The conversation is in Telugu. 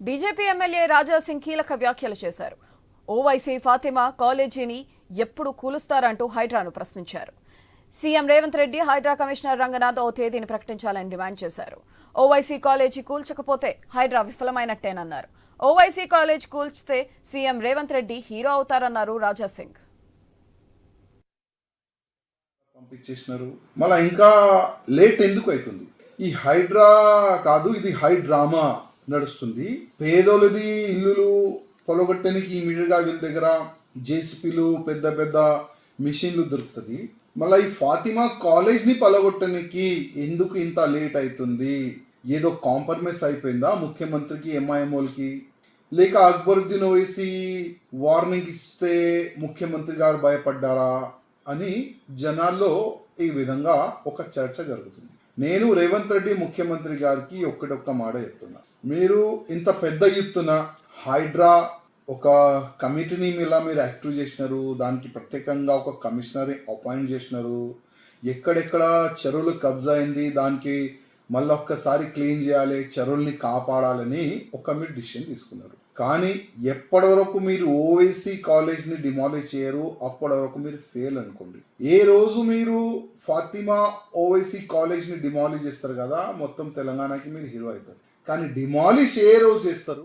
బీజేపీ ఎమ్మెల్యే రాజా సింగ్ కీలక వ్యాఖ్యలు చేశారు. ఓవైసీ ఫాతిమా కాలేజీని ఎప్పుడు కూలుస్తారంటూ హైడ్రాను ప్రశ్నించారు. సీఎం రేవంత్ రెడ్డి హైడ్రా కమిషనర్ రంగనాథ్ ఓ తేదీని ప్రకటించాలని డిమాండ్ చేశారు. ఓవైసీ కాలేజీ కూల్చకపోతే హైడ్రా విఫలమైనట్టేనన్నారు. ఓవైసీ కాలేజ్ కూల్చితే సీఎం రేవంత్ రెడ్డి హీరో అవుతారన్నారు రాజాసింగ్ పంపించేసినారు. మళ్ళీ ఇంకా లేట్ ఎందుకు అవుతుంది? ఈ హైడ్రా కాదు ఇది హైడ్రామా? నడుస్తుంది. పేదోలది ఇల్లులు పొలగొట్టడానికి ఇమీడియట్గా వీళ్ళ దగ్గర జేసీపీలు పెద్ద పెద్ద మిషన్లు దొరుకుతుంది. మళ్ళీ ఈ ఫాతిమా కాలేజ్ని పలగొట్టడానికి ఎందుకు ఇంత లేట్ అవుతుంది ఏదో కాంప్రమైజ్ అయిపోయిందా ముఖ్యమంత్రికి ఎంఐఎంఓలకి? లేక అక్బరుద్దీన్ ఓవైసీ వార్నింగ్ ఇస్తే ముఖ్యమంత్రి గారు భయపడ్డారా అని జనాల్లో ఈ విధంగా ఒక చర్చ జరుగుతుంది. నేను రేవంత్ రెడ్డి ముఖ్యమంత్రి గారికి ఒక్కడొక్క మాట చెప్తున్నాను మీరు ఇంత పెద్ద ఎత్తున హైడ్రా ఒక కమిటీని ఇలా మీరు యాక్టివ్ చేసినారు దానికి ప్రత్యేకంగా ఒక కమిషనర్ని అపాయింట్ చేసినారు ఎక్కడెక్కడ చెరువులు కబ్జా అయింది దానికి మళ్ళీ ఒక్కసారి క్లీన్ చేయాలి చెరువుల్ని కాపాడాలని ఒక మీరు డిసిషన్ తీసుకున్నారు. కానీ ఎప్పటి వరకు మీరు ఓవైసీ కాలేజ్ని డిమాలిష్ చేయరు అప్పటి వరకు మీరు ఫెయిల్ అనుకోండి. ఏ రోజు మీరు ఫాతిమా ఓవైసీ కాలేజ్ని డిమాలిష్ చేస్తారు కదా మొత్తం తెలంగాణకి మీరు హీరో అవుతారు. కానీ డిమాలిష్ ఏ రోజు చేస్తారు?